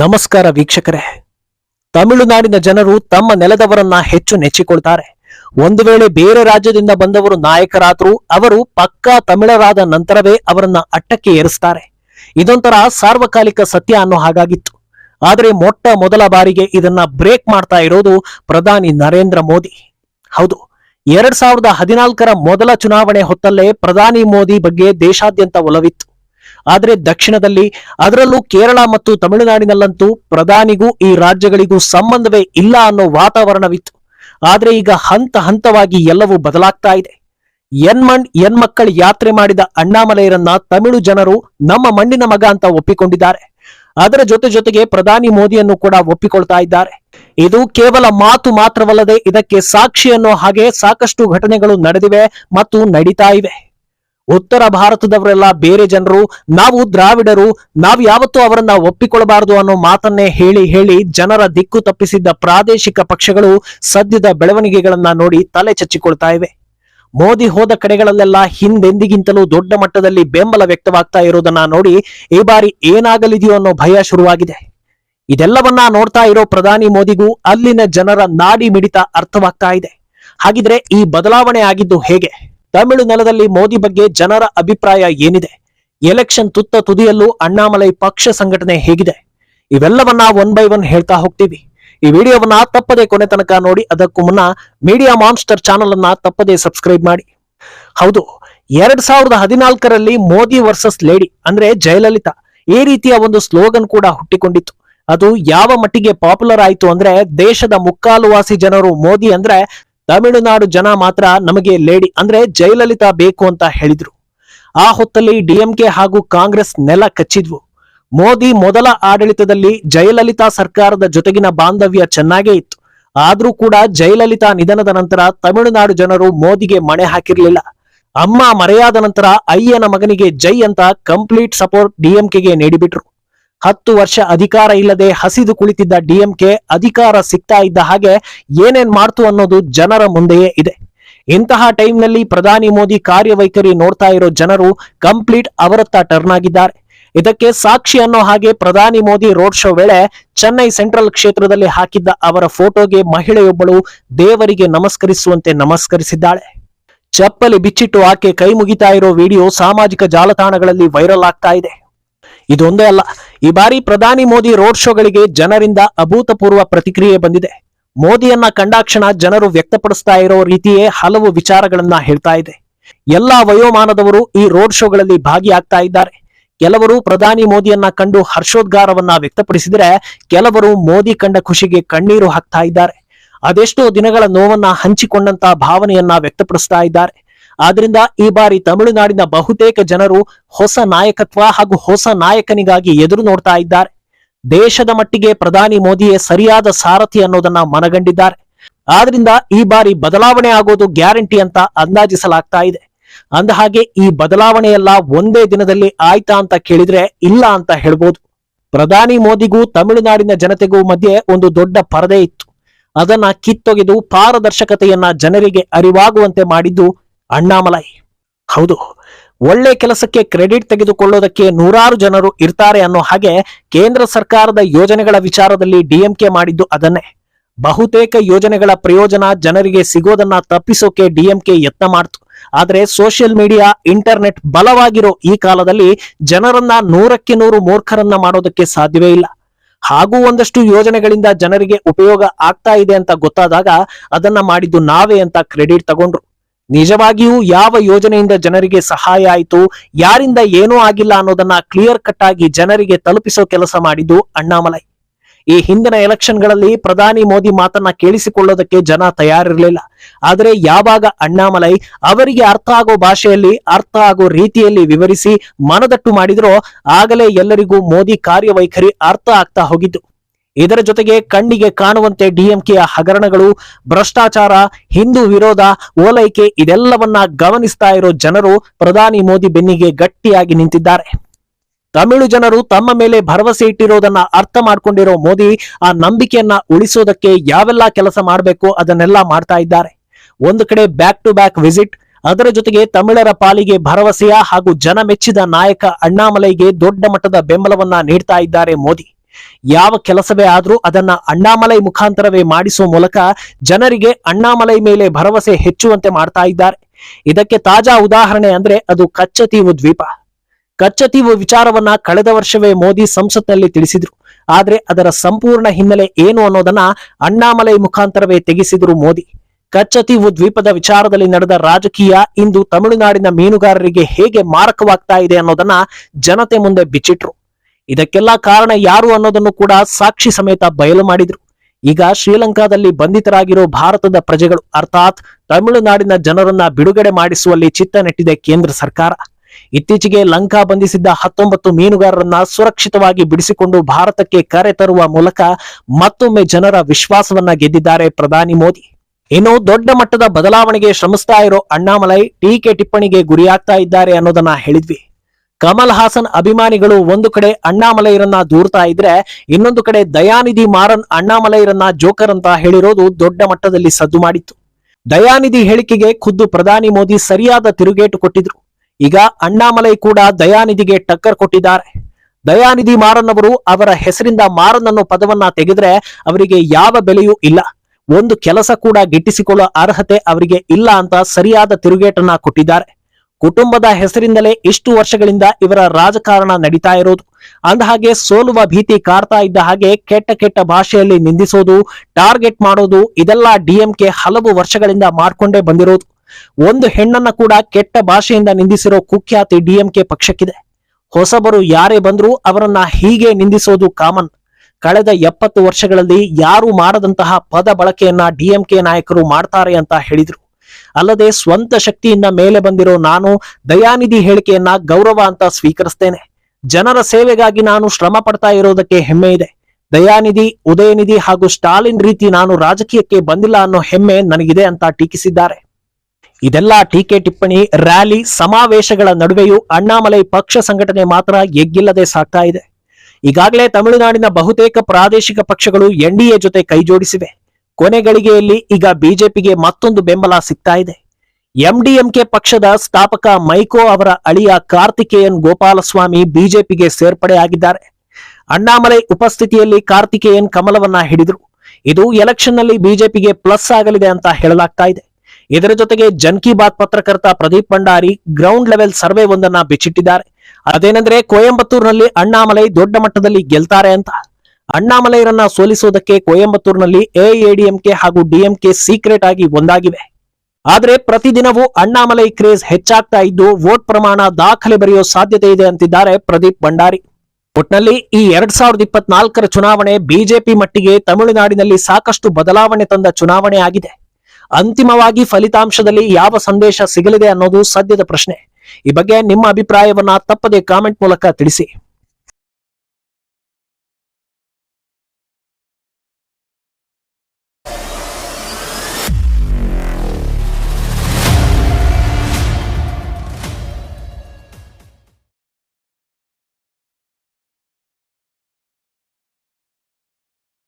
ನಮಸ್ಕಾರ ವೀಕ್ಷಕರೇ. ತಮಿಳುನಾಡಿನ ಜನರು ತಮ್ಮ ನೆಲದವರನ್ನ ಹೆಚ್ಚು ನೆಚ್ಚಿಕೊಳ್ತಾರೆ. ಒಂದು ವೇಳೆ ಬೇರೆ ರಾಜ್ಯದಿಂದ ಬಂದವರು ನಾಯಕರಾದರೂ ಅವರು ಪಕ್ಕಾ ತಮಿಳರಾದ ನಂತರವೇ ಅವರನ್ನ ಅಟ್ಟಕ್ಕೆ ಏರಿಸ್ತಾರೆ. ಇದೊಂಥರ ಸಾರ್ವಕಾಲಿಕ ಸತ್ಯ ಅನ್ನೋ ಹಾಗಾಗಿತ್ತು. ಆದರೆ ಮೊಟ್ಟ ಮೊದಲ ಬಾರಿಗೆ ಇದನ್ನ ಬ್ರೇಕ್ ಮಾಡ್ತಾ ಇರೋದು ಪ್ರಧಾನಿ ನರೇಂದ್ರ ಮೋದಿ. ಹೌದು, ಎರಡ್ ಸಾವಿರದ ಹದಿನಾಲ್ಕರ ಮೊದಲ ಚುನಾವಣೆ ಹೊತ್ತಲ್ಲೇ ಪ್ರಧಾನಿ ಮೋದಿ ಬಗ್ಗೆ ದೇಶಾದ್ಯಂತ ಒಲವಿತ್ತು. ಆದ್ರೆ ದಕ್ಷಿಣದಲ್ಲಿ ಅದರಲ್ಲೂ ಕೇರಳ ಮತ್ತು ತಮಿಳುನಾಡಿನಲ್ಲಂತೂ ಪ್ರಧಾನಿಗೂ ಈ ರಾಜ್ಯಗಳಿಗೂ ಸಂಬಂಧವೇ ಇಲ್ಲ ಅನ್ನೋ ವಾತಾವರಣವಿತ್ತು. ಆದರೆ ಈಗ ಹಂತ ಹಂತವಾಗಿ ಎಲ್ಲವೂ ಬದಲಾಗ್ತಾ ಇದೆ. ಎನ್ಮಣ್ ಎನ್ಮಕ್ಕಳ ಯಾತ್ರೆ ಮಾಡಿದ ಅಣ್ಣಾಮಲೈರನ್ನ ತಮಿಳು ಜನರು ನಮ್ಮ ಮಣ್ಣಿನ ಮಗ ಅಂತ ಒಪ್ಪಿಕೊಂಡಿದ್ದಾರೆ. ಅದರ ಜೊತೆ ಜೊತೆಗೆ ಪ್ರಧಾನಿ ಮೋದಿಯನ್ನು ಕೂಡ ಒಪ್ಪಿಕೊಳ್ತಾ ಇದ್ದಾರೆ. ಇದು ಕೇವಲ ಮಾತು ಮಾತ್ರವಲ್ಲದೆ ಇದಕ್ಕೆ ಸಾಕ್ಷಿ ಅನ್ನೋ ಹಾಗೆ ಸಾಕಷ್ಟು ಘಟನೆಗಳು ನಡೆದಿವೆ ಮತ್ತು ನಡೀತಾ ಇವೆ. ಉತ್ತರ ಭಾರತದವರೆಲ್ಲ ಬೇರೆ ಜನರು, ನಾವು ದ್ರಾವಿಡರು, ನಾವು ಯಾವತ್ತೂ ಅವರನ್ನ ಒಪ್ಪಿಕೊಳ್ಳಬಾರದು ಅನ್ನೋ ಮಾತನ್ನೇ ಹೇಳಿ ಹೇಳಿ ಜನರ ದಿಕ್ಕು ತಪ್ಪಿಸಿದ್ದ ಪ್ರಾದೇಶಿಕ ಪಕ್ಷಗಳು ಸದ್ಯದ ಬೆಳವಣಿಗೆಗಳನ್ನ ನೋಡಿ ತಲೆ ಚಚ್ಚಿಕೊಳ್ತಾ ಇವೆ. ಮೋದಿ ಹೋದ ಕಡೆಗಳಲ್ಲೆಲ್ಲ ಹಿಂದೆಂದಿಗಿಂತಲೂ ದೊಡ್ಡ ಮಟ್ಟದಲ್ಲಿ ಬೆಂಬಲ ವ್ಯಕ್ತವಾಗ್ತಾ ಇರೋದನ್ನ ನೋಡಿ ಈ ಬಾರಿ ಏನಾಗಲಿದೆಯೋ ಅನ್ನೋ ಭಯ ಶುರುವಾಗಿದೆ. ಇದೆಲ್ಲವನ್ನ ನೋಡ್ತಾ ಇರೋ ಪ್ರಧಾನಿ ಮೋದಿಗೂ ಅಲ್ಲಿನ ಜನರ ನಾಡಿ ಮಿಡಿತ ಅರ್ಥವಾಗ್ತಾ ಇದೆ. ಹಾಗಿದ್ರೆ ಈ ಬದಲಾವಣೆ ಆಗಿದ್ದು ಹೇಗೆ? ತಮಿಳು ನೆಲದಲ್ಲಿ ಮೋದಿ ಬಗ್ಗೆ ಜನರ ಅಭಿಪ್ರಾಯ ಏನಿದೆ? ಎಲೆಕ್ಷನ್ ತುತ್ತ ತುದಿಯಲ್ಲೂ ಅಣ್ಣಾಮಲೈ ಪಕ್ಷ ಸಂಘಟನೆ ಹೇಗಿದೆ? ಇವೆಲ್ಲವನ್ನ ಒನ್ ಬೈ ಒನ್ ಹೇಳ್ತಾ ಹೋಗ್ತೀವಿ. ಈ ವಿಡಿಯೋವನ್ನ ತಪ್ಪದೆ ಕೊನೆ ತನಕ ನೋಡಿ, ಅದಕ್ಕೂ ಮುನ್ನ ಮೀಡಿಯಾ ಮಾನ್ಸ್ಟರ್ ಚಾನಲ್ ಅನ್ನ ತಪ್ಪದೆ ಸಬ್ಸ್ಕ್ರೈಬ್ ಮಾಡಿ. ಹೌದು, ಎರಡ್ ಸಾವಿರದ ಹದಿನಾಲ್ಕರಲ್ಲಿ ಮೋದಿ ವರ್ಸಸ್ ಲೇಡಿ, ಅಂದ್ರೆ ಜಯಲಲಿತಾ, ಈ ರೀತಿಯ ಒಂದು ಸ್ಲೋಗನ್ ಕೂಡ ಹುಟ್ಟಿಕೊಂಡಿತ್ತು. ಅದು ಯಾವ ಮಟ್ಟಿಗೆ ಪಾಪ್ಯುಲರ್ ಆಯ್ತು ಅಂದ್ರೆ ದೇಶದ ಮುಕ್ಕಾಲು ವಾಸಿ ಜನರು ಮೋದಿ ಅಂದ್ರೆ ತಮಿಳುನಾಡು ಜನ ಮಾತ್ರ ನಮಗೆ ಲೇಡಿ ಅಂದ್ರೆ ಜಯಲಲಿತಾ ಬೇಕು ಅಂತ ಹೇಳಿದ್ರು. ಆ ಹೊತ್ತಲ್ಲಿ ಡಿಎಂಕೆ ಹಾಗೂ ಕಾಂಗ್ರೆಸ್ ನೆಲ ಕಚ್ಚಿದ್ವು. ಮೋದಿ ಮೊದಲ ಆಡಳಿತದಲ್ಲಿ ಜಯಲಲಿತಾ ಸರ್ಕಾರದ ಜೊತೆಗಿನ ಬಾಂಧವ್ಯ ಚೆನ್ನಾಗೇ ಇತ್ತು. ಆದ್ರೂ ಕೂಡ ಜಯಲಲಿತಾ ನಿಧನದ ನಂತರ ತಮಿಳುನಾಡು ಜನರು ಮೋದಿಗೆ ಮಣೆ ಹಾಕಿರಲಿಲ್ಲ. ಅಮ್ಮ ಮರೆಯಾದ ನಂತರ ಅಯ್ಯನ ಮಗನಿಗೆ ಜೈ ಅಂತ ಕಂಪ್ಲೀಟ್ ಸಪೋರ್ಟ್ ಡಿಎಂಕೆಗೆ ನೀಡಿಬಿಟ್ರು. ಹತ್ತು ವರ್ಷ ಅಧಿಕಾರ ಇಲ್ಲದೆ ಹಸಿದು ಕುಳಿತಿದ್ದ ಡಿಎಂಕೆ ಅಧಿಕಾರ ಸಿಗ್ತಾ ಇದ್ದ ಹಾಗೆ ಏನೇನ್ ಮಾಡ್ತು ಅನ್ನೋದು ಜನರ ಮುಂದೆಯೇ ಇದೆ. ಇಂತಹ ಟೈಮ್ನಲ್ಲಿ ಪ್ರಧಾನಿ ಮೋದಿ ಕಾರ್ಯವೈಖರಿ ನೋಡ್ತಾ ಇರೋ ಜನರು ಕಂಪ್ಲೀಟ್ ಅವರತ್ತ ಟರ್ನ್ ಆಗಿದ್ದಾರೆ. ಇದಕ್ಕೆ ಸಾಕ್ಷಿ ಅನ್ನೋ ಹಾಗೆ ಪ್ರಧಾನಿ ಮೋದಿ ರೋಡ್ ಶೋ ವೇಳೆ ಚೆನ್ನೈ ಸೆಂಟ್ರಲ್ ಕ್ಷೇತ್ರದಲ್ಲಿ ಹಾಕಿದ್ದ ಅವರ ಫೋಟೋಗೆ ಮಹಿಳೆಯೊಬ್ಬಳು ದೇವರಿಗೆ ನಮಸ್ಕರಿಸುವಂತೆ ನಮಸ್ಕರಿಸಿದ್ದಾಳೆ. ಚಪ್ಪಲಿ ಬಿಚ್ಚಿಟ್ಟು ಆಕೆ ಕೈ ಮುಗಿತಾ ಇರೋ ವಿಡಿಯೋ ಸಾಮಾಜಿಕ ಜಾಲತಾಣಗಳಲ್ಲಿ ವೈರಲ್ ಆಗ್ತಾ ಇದೆ. ಇದೊಂದೇ ಅಲ್ಲ ಈ ಬಾರಿ ಪ್ರಧಾನಿ ಮೋದಿ ರೋಡ್ ಶೋಗಳಿಗೆ ಜನರಿಂದ ಅಭೂತಪೂರ್ವ ಪ್ರತಿಕ್ರಿಯೆ ಬಂದಿದೆ. ಮೋದಿಯನ್ನ ಕಂಡಾಕ್ಷಣ ಜನರು ವ್ಯಕ್ತಪಡಿಸ್ತಾ ಇರೋ ರೀತಿಯೇ ಹಲವು ವಿಚಾರಗಳನ್ನ ಹೇಳ್ತಾ ಇದೆ. ಎಲ್ಲಾ ವಯೋಮಾನದವರು ಈ ರೋಡ್ ಶೋಗಳಲ್ಲಿ ಭಾಗಿಯಾಗ್ತಾ ಇದ್ದಾರೆ. ಕೆಲವರು ಪ್ರಧಾನಿ ಮೋದಿಯನ್ನ ಕಂಡು ಹರ್ಷೋದ್ಗಾರವನ್ನ ವ್ಯಕ್ತಪಡಿಸಿದರೆ ಕೆಲವರು ಮೋದಿ ಕಂಡ ಖುಷಿಗೆ ಕಣ್ಣೀರು ಹಾಕ್ತಾ ಇದ್ದಾರೆ. ಅದೆಷ್ಟೋ ದಿನಗಳ ನೋವನ್ನ ಹಂಚಿಕೊಂಡಂತ ಭಾವನೆಯನ್ನ ವ್ಯಕ್ತಪಡಿಸ್ತಾ ಇದ್ದಾರೆ. ಆದ್ರಿಂದ ಈ ಬಾರಿ ತಮಿಳುನಾಡಿನ ಬಹುತೇಕ ಜನರು ಹೊಸ ನಾಯಕತ್ವ ಹಾಗೂ ಹೊಸ ನಾಯಕನಿಗಾಗಿ ಎದುರು ನೋಡ್ತಾ ಇದ್ದಾರೆ. ದೇಶದ ಮಟ್ಟಿಗೆ ಪ್ರಧಾನಿ ಮೋದಿಯೇ ಸರಿಯಾದ ಸಾರಥಿ ಅನ್ನೋದನ್ನ ಮನಗಂಡಿದ್ದಾರೆ. ಆದ್ರಿಂದ ಈ ಬಾರಿ ಬದಲಾವಣೆ ಆಗೋದು ಗ್ಯಾರಂಟಿ ಅಂತ ಅಂದಾಜಿಸಲಾಗ್ತಾ ಇದೆ. ಅಂದ ಹಾಗೆ ಈ ಬದಲಾವಣೆಯೆಲ್ಲ ಒಂದೇ ದಿನದಲ್ಲಿ ಆಯ್ತಾ ಅಂತ ಕೇಳಿದ್ರೆ ಇಲ್ಲ ಅಂತ ಹೇಳ್ಬೋದು. ಪ್ರಧಾನಿ ಮೋದಿಗೂ ತಮಿಳುನಾಡಿನ ಜನತೆಗೂ ಮಧ್ಯೆ ಒಂದು ದೊಡ್ಡ ಪರದೆ ಇತ್ತು. ಅದನ್ನ ಕಿತ್ತೊಗೆದು ಪಾರದರ್ಶಕತೆಯನ್ನ ಜನರಿಗೆ ಅರಿವಾಗುವಂತೆ ಮಾಡಿದ್ದು ಅಣ್ಣಾಮಲೈ. ಹೌದು, ಒಳ್ಳೆ ಕೆಲಸಕ್ಕೆ ಕ್ರೆಡಿಟ್ ತೆಗೆದುಕೊಳ್ಳೋದಕ್ಕೆ ನೂರಾರು ಜನರು ಇರ್ತಾರೆ ಅನ್ನೋ ಹಾಗೆ ಕೇಂದ್ರ ಸರ್ಕಾರದ ಯೋಜನೆಗಳ ವಿಚಾರದಲ್ಲಿ ಡಿಎಂಕೆ ಮಾಡಿದ್ದು ಅದನ್ನೇ. ಬಹುತೇಕ ಯೋಜನೆಗಳ ಪ್ರಯೋಜನ ಜನರಿಗೆ ಸಿಗೋದನ್ನ ತಪ್ಪಿಸೋಕೆ ಡಿಎಂಕೆ ಯತ್ನ ಮಾಡ್ತು. ಆದ್ರೆ ಸೋಷಿಯಲ್ ಮೀಡಿಯಾ, ಇಂಟರ್ನೆಟ್ ಬಲವಾಗಿರೋ ಈ ಕಾಲದಲ್ಲಿ ಜನರನ್ನ ನೂರಕ್ಕೆ ನೂರು ಮೂರ್ಖರನ್ನ ಮಾಡೋದಕ್ಕೆ ಸಾಧ್ಯವೇ ಇಲ್ಲ. ಹಾಗೂ ಒಂದಷ್ಟು ಯೋಜನೆಗಳಿಂದ ಜನರಿಗೆ ಉಪಯೋಗ ಆಗ್ತಾ ಇದೆ ಅಂತ ಗೊತ್ತಾದಾಗ ಅದನ್ನ ಮಾಡಿದ್ದು ನಾವೇ ಅಂತ ಕ್ರೆಡಿಟ್ ತಗೊಂಡ್ರು. ನಿಜವಾಗಿಯೂ ಯಾವ ಯೋಜನೆಯಿಂದ ಜನರಿಗೆ ಸಹಾಯ ಆಯಿತು, ಯಾರಿಂದ ಏನೂ ಆಗಿಲ್ಲ ಅನ್ನೋದನ್ನ ಕ್ಲಿಯರ್ ಕಟ್ ಆಗಿ ಜನರಿಗೆ ತಲುಪಿಸೋ ಕೆಲಸ ಮಾಡಿದ್ದು ಅಣ್ಣಾಮಲೈ. ಈ ಹಿಂದಿನ ಎಲೆಕ್ಷನ್ಗಳಲ್ಲಿ ಪ್ರಧಾನಿ ಮೋದಿ ಮಾತನ್ನ ಕೇಳಿಸಿಕೊಳ್ಳೋದಕ್ಕೆ ಜನ ತಯಾರಿರಲಿಲ್ಲ. ಆದರೆ ಯಾವಾಗ ಅಣ್ಣಾಮಲೈ ಅವರಿಗೆ ಅರ್ಥ ಆಗೋ ಭಾಷೆಯಲ್ಲಿ, ಅರ್ಥ ಆಗೋ ರೀತಿಯಲ್ಲಿ ವಿವರಿಸಿ ಮನದಟ್ಟು ಮಾಡಿದ್ರೋ, ಆಗಲೇ ಎಲ್ಲರಿಗೂ ಮೋದಿ ಕಾರ್ಯವೈಖರಿ ಅರ್ಥ ಆಗ್ತಾ ಹೋಗಿದ್ದು. ಇದರ ಜೊತೆಗೆ ಕಣ್ಣಿಗೆ ಕಾಣುವಂತೆ ಡಿಎಂಕೆಯ ಹಗರಣಗಳು, ಭ್ರಷ್ಟಾಚಾರ, ಹಿಂದೂ ವಿರೋಧ, ಓಲೈಕೆ ಇದೆಲ್ಲವನ್ನ ಗಮನಿಸ್ತಾ ಇರೋ ಜನರು ಪ್ರಧಾನಿ ಮೋದಿ ಬೆನ್ನಿಗೆ ಗಟ್ಟಿಯಾಗಿ ನಿಂತಿದ್ದಾರೆ. ತಮಿಳು ಜನರು ತಮ್ಮ ಮೇಲೆ ಭರವಸೆ ಇಟ್ಟಿರೋದನ್ನ ಅರ್ಥ ಮಾಡ್ಕೊಂಡಿರೋ ಮೋದಿ ಆ ನಂಬಿಕೆಯನ್ನ ಉಳಿಸೋದಕ್ಕೆ ಯಾವೆಲ್ಲ ಕೆಲಸ ಮಾಡಬೇಕು ಅದನ್ನೆಲ್ಲ ಮಾಡ್ತಾ ಇದ್ದಾರೆ. ಒಂದು ಕಡೆ ಬ್ಯಾಕ್ ಟು ಬ್ಯಾಕ್ ವಿಸಿಟ್ ಅದರ ಜೊತೆಗೆ ತಮಿಳರ ಪಾಲಿಗೆ ಭರವಸೆಯ ಹಾಗೂ ಜನ ಮೆಚ್ಚಿದ ನಾಯಕ ಅಣ್ಣಾಮಲೈಗೆ ದೊಡ್ಡ ಮಟ್ಟದ ಬೆಂಬಲವನ್ನ ನೀಡ್ತಾ ಇದ್ದಾರೆ ಮೋದಿ. ಯಾವ ಕೆಲಸವೇ ಆದ್ರೂ ಅದನ್ನ ಅಣ್ಣಾಮಲೈ ಮುಖಾಂತರವೇ ಮಾಡಿಸುವ ಮೂಲಕ ಜನರಿಗೆ ಅಣ್ಣಾಮಲೈ ಮೇಲೆ ಭರವಸೆ ಹೆಚ್ಚುವಂತೆ ಮಾಡ್ತಾ ಇದ್ದಾರೆ. ಇದಕ್ಕೆ ತಾಜಾ ಉದಾಹರಣೆ ಅಂದ್ರೆ ಅದು ಕಚ್ಚತೀವು ದ್ವೀಪ. ಕಚ್ಚತೀವು ವಿಚಾರವನ್ನ ಕಳೆದ ವರ್ಷವೇ ಮೋದಿ ಸಂಸತ್ನಲ್ಲಿ ತಿಳಿಸಿದ್ರು. ಆದ್ರೆ ಅದರ ಸಂಪೂರ್ಣ ಹಿನ್ನೆಲೆ ಏನು ಅನ್ನೋದನ್ನ ಅಣ್ಣಾಮಲೈ ಮುಖಾಂತರವೇ ತೆಗೆಸಿದ್ರು ಮೋದಿ. ಕಚ್ಚತೀವು ದ್ವೀಪದ ವಿಚಾರದಲ್ಲಿ ನಡೆದ ರಾಜಕೀಯ ಇಂದು ತಮಿಳುನಾಡಿನ ಮೀನುಗಾರರಿಗೆ ಹೇಗೆ ಮಾರಕವಾಗ್ತಾ ಇದೆ ಅನ್ನೋದನ್ನ ಜನತೆ ಮುಂದೆ ಬಿಚ್ಚಿಟ್ರು. ಇದಕ್ಕೆಲ್ಲ ಕಾರಣ ಯಾರು ಅನ್ನೋದನ್ನು ಕೂಡ ಸಾಕ್ಷಿ ಸಮೇತ ಬಯಲು ಮಾಡಿದ್ರು. ಈಗ ಶ್ರೀಲಂಕಾದಲ್ಲಿ ಬಂಧಿತರಾಗಿರೋ ಭಾರತದ ಪ್ರಜೆಗಳು, ಅರ್ಥಾತ್ ತಮಿಳುನಾಡಿನ ಜನರನ್ನ ಬಿಡುಗಡೆ ಮಾಡಿಸುವಲ್ಲಿ ಚಿತ್ತ ನೆಟ್ಟಿದೆ ಕೇಂದ್ರ ಸರ್ಕಾರ. ಇತ್ತೀಚೆಗೆ ಲಂಕಾ ಬಂಧಿಸಿದ್ದ ಹತ್ತೊಂಬತ್ತು ಮೀನುಗಾರರನ್ನ ಸುರಕ್ಷಿತವಾಗಿ ಬಿಡಿಸಿಕೊಂಡು ಭಾರತಕ್ಕೆ ಕರೆ ತರುವ ಮೂಲಕ ಮತ್ತೊಮ್ಮೆ ಜನರ ವಿಶ್ವಾಸವನ್ನ ಗೆದ್ದಿದ್ದಾರೆ ಪ್ರಧಾನಿ ಮೋದಿ. ಇನ್ನು ದೊಡ್ಡ ಮಟ್ಟದ ಬದಲಾವಣೆಗೆ ಶ್ರಮಿಸ್ತಾ ಇರೋ ಅಣ್ಣಾಮಲೈ ಟೀಕೆ ಟಿಪ್ಪಣಿಗೆ ಗುರಿಯಾಗ್ತಾ ಇದ್ದಾರೆ ಅನ್ನೋದನ್ನ ಹೇಳಿದ್ವಿ. ಕಮಲ್ ಹಾಸನ್ ಅಭಿಮಾನಿಗಳು ಒಂದು ಕಡೆ ಅಣ್ಣಾಮಲೈರನ್ನ ದೂರ್ತಾ ಇದ್ರೆ ಇನ್ನೊಂದು ಕಡೆ ದಯಾನಿಧಿ ಮಾರನ್ ಅಣ್ಣಾಮಲೈರನ್ನ ಜೋಕರ್ ಅಂತ ಹೇಳಿರೋದು ದೊಡ್ಡ ಮಟ್ಟದಲ್ಲಿ ಸದ್ದು ಮಾಡಿತ್ತು. ದಯಾನಿಧಿ ಹೇಳಿಕೆಗೆ ಖುದ್ದು ಪ್ರಧಾನಿ ಮೋದಿ ಸರಿಯಾದ ತಿರುಗೇಟು ಕೊಟ್ಟಿದ್ರು. ಈಗ ಅಣ್ಣಾಮಲೈ ಕೂಡ ದಯಾನಿಧಿಗೆ ಟಕ್ಕರ್ ಕೊಟ್ಟಿದ್ದಾರೆ. ದಯಾನಿಧಿ ಮಾರನ್ ಅವರು ಅವರ ಹೆಸರಿಂದ ಮಾರನ್ ಅನ್ನೋ ಪದವನ್ನ ತೆಗೆದ್ರೆ ಅವರಿಗೆ ಯಾವ ಬೆಲೆಯೂ ಇಲ್ಲ. ಒಂದು ಕೆಲಸ ಕೂಡ ಗಿಟ್ಟಿಸಿಕೊಳ್ಳೋ ಅರ್ಹತೆ ಅವರಿಗೆ ಇಲ್ಲ ಅಂತ ಸರಿಯಾದ ತಿರುಗೇಟನ್ನ ಕೊಟ್ಟಿದ್ದಾರೆ. ಕುಟುಂಬದ ಹೆಸರಿಂದಲೇ ಇಷ್ಟು ವರ್ಷಗಳಿಂದ ಇವರ ರಾಜಕಾರಣ ನಡೀತಾ ಇರೋದು. ಅಂದಹಾಗೆ ಸೋಲುವ ಭೀತಿ ಕಾಡ್ತಾ ಇದ್ದ ಹಾಗೆ ಕೆಟ್ಟ ಕೆಟ್ಟ ಭಾಷೆಯಲ್ಲಿ ನಿಂದಿಸೋದು, ಟಾರ್ಗೆಟ್ ಮಾಡೋದು, ಇದೆಲ್ಲ ಡಿಎಂಕೆ ಹಲವು ವರ್ಷಗಳಿಂದ ಮಾಡ್ಕೊಂಡೇ ಬಂದಿರೋದು. ಒಂದು ಹೆಣ್ಣನ್ನ ಕೂಡ ಕೆಟ್ಟ ಭಾಷೆಯಿಂದ ನಿಂದಿಸಿರೋ ಕುಖ್ಯಾತಿ ಡಿಎಂಕೆ ಪಕ್ಷಕ್ಕಿದೆ. ಹೊಸಬರು ಯಾರೇ ಬಂದ್ರೂ ಅವರನ್ನ ಹೀಗೆ ನಿಂದಿಸೋದು ಕಾಮನ್. ಕಳೆದ ಎಪ್ಪತ್ತು ವರ್ಷಗಳಲ್ಲಿ ಯಾರು ಮಾಡದಂತಹ ಪದ ಬಳಕೆಯನ್ನ ಡಿಎಂಕೆ ನಾಯಕರು ಮಾಡ್ತಾರೆ ಅಂತ ಹೇಳಿದ್ರು. ಅಲ್ಲದೆ ಸ್ವಂತ ಶಕ್ತಿಯಿಂದ ಮೇಲೆ ಬಂದಿರೋ ನಾನು ದಯಾನಿಧಿ ಹೇಳಿಕೆಯನ್ನ ಗೌರವ ಅಂತ ಸ್ವೀಕರಿಸ್ತೇನೆ. ಜನರ ಸೇವೆಗಾಗಿ ನಾನು ಶ್ರಮ ಪಡ್ತಾ ಇರೋದಕ್ಕೆ ಹೆಮ್ಮೆ ಇದೆ. ದಯಾನಿಧಿ, ಉದಯನಿಧಿ ಹಾಗೂ ಸ್ಟಾಲಿನ್ ರೀತಿ ನಾನು ರಾಜಕೀಯಕ್ಕೆ ಬಂದಿಲ್ಲ ಅನ್ನೋ ಹೆಮ್ಮೆ ನನಗಿದೆ ಅಂತ ಟೀಕಿಸಿದ್ದಾರೆ. ಇದೆಲ್ಲ ಟೀಕೆ ಟಿಪ್ಪಣಿ, ರ್ಯಾಲಿ, ಸಮಾವೇಶಗಳ ನಡುವೆಯೂ ಅಣ್ಣಾಮಲೈ ಪಕ್ಷ ಸಂಘಟನೆ ಮಾತ್ರ ಎಗ್ಗಿಲ್ಲದೆ ಸಾಗ್ತಾ ಇದೆ. ಈಗಾಗಲೇ ತಮಿಳುನಾಡಿನ ಬಹುತೇಕ ಪ್ರಾದೇಶಿಕ ಪಕ್ಷಗಳು ಎನ್ಡಿಎ ಜೊತೆ ಕೈಜೋಡಿಸಿವೆ. ಕೊನೆ ಗಳಿಗೆಯಲ್ಲಿ ಈಗ ಬಿಜೆಪಿಗೆ ಮತ್ತೊಂದು ಬೆಂಬಲ ಸಿಗ್ತಾ ಇದೆ. ಎಂಡಿಎಂಕೆ ಪಕ್ಷದ ಸ್ಥಾಪಕ ಮೈಕೋ ಅವರ ಅಳಿಯ ಕಾರ್ತಿಕೇಯನ್ ಗೋಪಾಲಸ್ವಾಮಿ ಬಿಜೆಪಿಗೆ ಸೇರ್ಪಡೆಯಾಗಿದ್ದಾರೆ ಅಣ್ಣಾಮಲೈ ಉಪಸ್ಥಿತಿಯಲ್ಲಿ ಕಾರ್ತಿಕೇಯನ್ ಕಮಲವನ್ನ ಹಿಡಿದರು. ಇದು ಎಲೆಕ್ಷನ್ನಲ್ಲಿ ಬಿಜೆಪಿಗೆ ಪ್ಲಸ್ ಆಗಲಿದೆ ಅಂತ ಹೇಳಲಾಗ್ತಾ ಇದೆ. ಇದರ ಜೊತೆಗೆ ಜನ್ ಕಿ ಬಾತ್ ಪತ್ರಕರ್ತ Pradeep Bhandari ground level survey ಒಂದನ್ನ ಬಿಚ್ಚಿಟ್ಟಿದ್ದಾರೆ. ಅದೇನೆಂದ್ರೆ ಕೊಯಂಬತ್ತೂರಿನಲ್ಲಿ ಅಣ್ಣಾಮಲೈ ದೊಡ್ಡ ಮಟ್ಟದಲ್ಲಿ ಗೆಲ್ತಾರೆ ಅಂತ. ಅಣ್ಣಾಮಲೈರನ್ನ ಸೋಲಿಸೋದಕ್ಕೆ ಕೋಯಂಬತ್ತೂರಿನಲ್ಲಿ ಎಐಎಡಿಎಂಕೆ ಹಾಗೂ ಡಿಎಂಕೆ ಸೀಕ್ರೆಟ್ ಆಗಿ ಒಂದಾಗಿವೆ. ಆದರೆ ಪ್ರತಿದಿನವೂ ಅಣ್ಣಾಮಲೈ ಕ್ರೇಜ್ ಹೆಚ್ಚಾಗ್ತಾ ಇದ್ದು ವೋಟ್ ಪ್ರಮಾಣ ದಾಖಲೆ ಬರೆಯೋ ಸಾಧ್ಯತೆ ಇದೆ ಅಂತಿದ್ದಾರೆ ಪ್ರದೀಪ್ ಭಂಡಾರಿ. ಒಟ್ನಲ್ಲಿ ಈ ಎರಡ್ ಸಾವಿರದ ಇಪ್ಪತ್ನಾಲ್ಕರ ಚುನಾವಣೆ ಬಿಜೆಪಿ ಮಟ್ಟಿಗೆ ತಮಿಳುನಾಡಿನಲ್ಲಿ ಸಾಕಷ್ಟು ಬದಲಾವಣೆ ತಂದ ಚುನಾವಣೆ ಆಗಿದೆ. ಅಂತಿಮವಾಗಿ ಫಲಿತಾಂಶದಲ್ಲಿ ಯಾವ ಸಂದೇಶ ಸಿಗಲಿದೆ ಅನ್ನೋದು ಸದ್ಯದ ಪ್ರಶ್ನೆ. ಈ ಬಗ್ಗೆ ನಿಮ್ಮ ಅಭಿಪ್ರಾಯವನ್ನ ತಪ್ಪದೆ ಕಾಮೆಂಟ್ ಮೂಲಕ ತಿಳಿಸಿ.